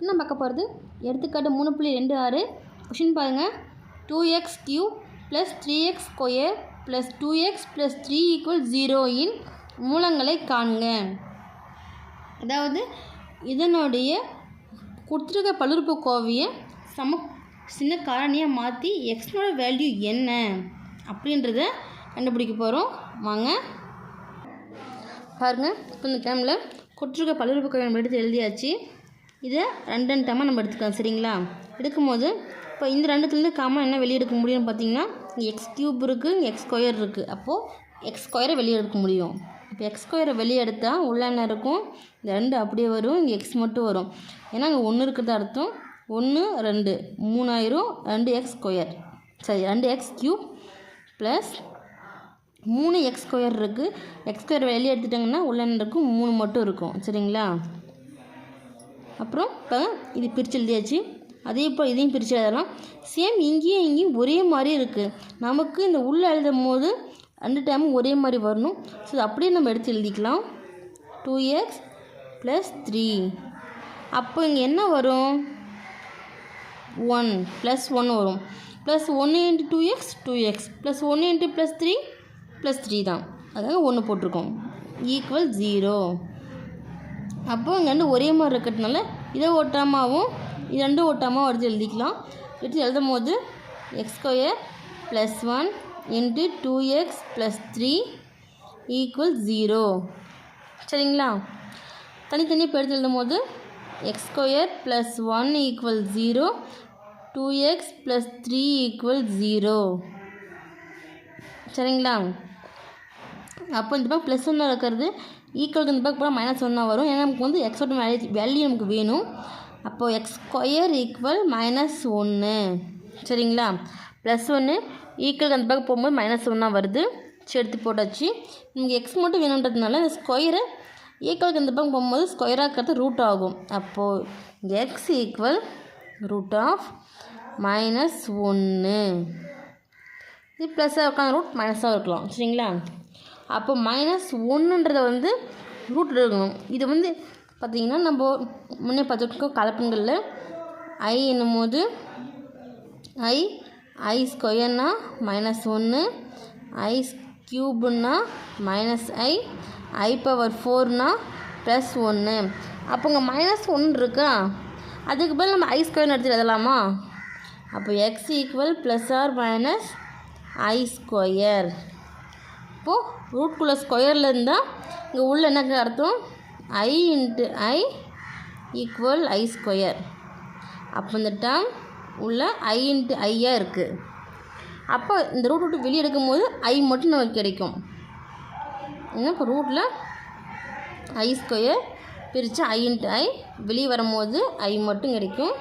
என்ன பார்க்க போகிறது. எடுத்துக்காட்டு மூணு புள்ளி ரெண்டு ஆறு. கொஷின் பாருங்கள் two x cube plus three x square plus two x plus three equal ஜீரோயின் மூலங்களை காண்க. அதாவது இதனுடைய கொடுத்துருக்க பல்லுறுப்புக்கோவையை சம சின்ன காரணியாக மாற்றி எக்ஸ்னோட வேல்யூ என்ன அப்படின்றத கண்டுபிடிக்க போகிறோம் வாங்க. பாருங்கள் இப்போ இந்த டைமில் கொடுத்துருக்க பல்லுறுப்புக்கோவை நம்ம எடுத்து எழுதியாச்சு. இதை ரெண்டு ரெண்டு டைமாக நம்ம எடுத்துக்கலாம் சரிங்களா? எடுக்கும்போது இப்போ இந்த ரெண்டுத்துலேருந்து காமன் என்ன வெளியே எடுக்க முடியும்னு பார்த்தீங்கன்னா இங்கே எக்ஸ் கியூப் இருக்குது இங்கே எக்ஸ் ஸ்கொயர் இருக்குது அப்போது எக்ஸ் ஸ்கொயரை வெளியே எடுக்க முடியும். இப்போ எக்ஸ் ஸ்கொயரை வெளியே எடுத்தால் உள்ள என்ன இருக்கும்? இந்த ரெண்டு அப்படியே வரும் இங்கே எக்ஸ் மட்டும் வரும். ஏன்னா அங்கே ஒன்று இருக்கிறத அர்த்தம். ஒன்று ரெண்டு. மூணாயிரம் ரெண்டு எக்ஸ் ஸ்கொயர் சரி ரெண்டு எக்ஸ் கியூப் ப்ளஸ் மூணு எக்ஸ் ஸ்கொயர் இருக்குது எக்ஸ் ஸ்கொயர் வெளியே எடுத்துட்டிங்கன்னா உள்ள என்ன இருக்கும்? மூணு மட்டும் இருக்கும். சரிங்களா? அப்புறம் இப்போ இது பிரித்து எழுதியாச்சு அதே போல் இதையும் பிரித்து எழுதலாம். சேம் இங்கேயும் இங்கேயும் ஒரே மாதிரி இருக்குது நமக்கு இந்த உள்ளே எழுதும் போது ரெண்டு டைமும் ஒரே மாதிரி வரணும். ஸோ அப்படியே நம்ம எடுத்து எழுதிக்கலாம். டூ எக்ஸ் ப்ளஸ் த்ரீ அப்போ இங்கே என்ன வரும்? ஒன் ப்ளஸ் ஒன் வரும். ப்ளஸ் ஒன்று into two x two x plus ஒன்று into plus three plus three தான். அதாவது ஒன்று போட்டிருக்கோம். ஈக்குவல் ஜீரோ அப்போ இங்கே ரெண்டு ஒரே மாதிரி இருக்கிறதுனால இதை ஓட்டாமாவும் இது ரெண்டும் ஓட்டாமாவும் எடுத்து எழுதிக்கலாம். எடுத்து எழுதும் போது x square plus one into two x plus three equal zero சரிங்களா? தனித்தனி பெருத்து எழுதும் போது x square plus one equal zero two x plus three equal zero சரிங்களா? அப்போ இந்த பக்கம் ப்ளஸ் ஒன்று இருக்கிறது ஈக்குவலுக்கு இந்த பக்கம் போனால் மைனஸ் ஒன்னாக வரும். ஏன்னா நமக்கு வந்து எக்ஸோட வேல்யூ வேல்யூ நமக்கு வேணும். அப்போது எக்ஸ் ஸ்கொயர் ஈக்குவல் மைனஸ் ஒன்று சரிங்களா? ப்ளஸ் ஒன்று ஈக்குவல் அந்த பக்கம் போகும்போது மைனஸ் ஒன்னாக வருது. சரி எடுத்து போட்டாச்சு. நமக்கு எக்ஸ் மட்டும் வேணுன்றதுனால இந்த ஸ்கொயரை ஈக்குவலுக்கு இந்த பக்கம் போகும்போது ஸ்கொயராக இருக்கிறது ரூட் ஆகும். அப்போது x equal root of minus ஒன்று இது ப்ளஸ்ஸாக இருக்கலாம் ரூட் மைனஸாக இருக்கலாம். சரிங்களா? அப்போ மைனஸ் ஒன்றுன்றதை வந்து ரூட் இருக்கணும். இது வந்து பார்த்திங்கன்னா நம்ம முன்னே பார்த்துருக்கோம் கலப்பெண்களில் ஐ என்னும் போது ஐ ஐ ஸ்கொயர்னா மைனஸ் ஒன்று ஐ க்யூப்னா மைனஸ் ஐ ஐ பவர் ஃபோர்னா ப்ளஸ் ஒன்று அப்போ இங்கே மைனஸ் ஒன்று இருக்கா? அதுக்கு பதில் நம்ம ஐ ஸ்கொயர்னு எடுத்து எழுதலாமா? அப்போ x equal plus or minus i square இப்போது ரூட்குள்ளே ஸ்கொயரில் இருந்தால் இங்கே உள்ள என்ன அர்த்தம்? I into i equal i square அப்போ இந்த டேம் உள்ள ஐ இன்ட்டு ஐயாக இருக்குது அப்போ இந்த ரூட் விட்டு வெளியே எடுக்கும்போது ஐ மட்டும் நமக்கு கிடைக்கும். ஏன்னா இப்போ ரூட்டில் ஐ ஸ்கொயர் பிரித்து ஐ இன்ட்டு ஐ வெளியே வரும்போது ஐ மட்டும் கிடைக்கும்.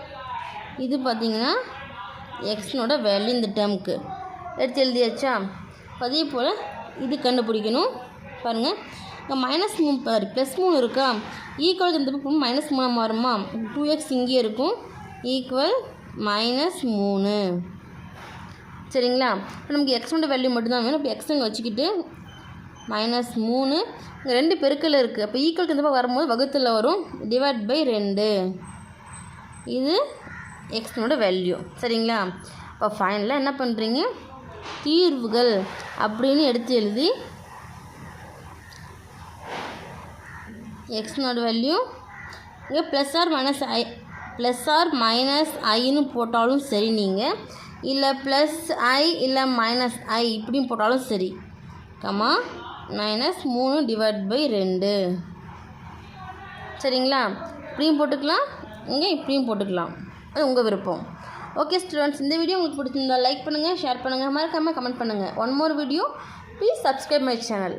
இது பார்த்திங்கன்னா எக்ஸ்னோட வேல்யூ இந்த டேர்முக்கு எடுத்து எழுதியாச்சா? அதே போல் இது கண்டுபிடிக்கணும். பாருங்கள் இங்கே மைனஸ் மூணு சாரி ப்ளஸ் மூணு இருக்கா? ஈக்குவல் இந்த பக்கம் மைனஸ் மூணாக மாறுமா? டூ எக்ஸ் இங்கேயே இருக்கும். ஈக்குவல் மைனஸ் மூணு. சரிங்களா? இப்போ நமக்கு எக்ஸோட வேல்யூ மட்டும்தான் வேணும். இப்போ எக்ஸ் இங்கே வச்சுக்கிட்டு மைனஸ் மூணு. இங்கே ரெண்டு பெருக்கல் இருக்குது அப்போ ஈக்குவல் இந்த பக்கம் வரும்போது வகுத்தில் வரும். டிவைட் பை ரெண்டு. இது எக்ஸ்னோட வேல்யூ சரிங்களா? இப்போ ஃபைனலாக என்ன பண்ணுறீங்க தீர்வுகள் அப்படின்னு எடுத்து எழுதி எக்ஸ்னோட வேல்யூ இங்கே plus or minus i plus or minus ஐன்னு போட்டாலும் சரி நீங்கள் இல்லை ப்ளஸ் ஐ இல்லை மைனஸ் ஐ இப்படியும் போட்டாலும் சரி. கமா மைனஸ் மூணு டிவைட் பை ரெண்டு. சரிங்களா? இப்படியும் போட்டுக்கலாம். இங்கே இப்படியும் போட்டுக்கலாம். அது உங்கள் விருப்பம். ஓகே ஸ்டூடெண்ட்ஸ் இந்த வீடியோ உங்களுக்கு பிடிச்சிருந்தா லைக் பண்ணுங்கள் ஷேர் பண்ணுங்கள் மறக்காமல் கமெண்ட் பண்ணுங்கள் one more video please subscribe my channel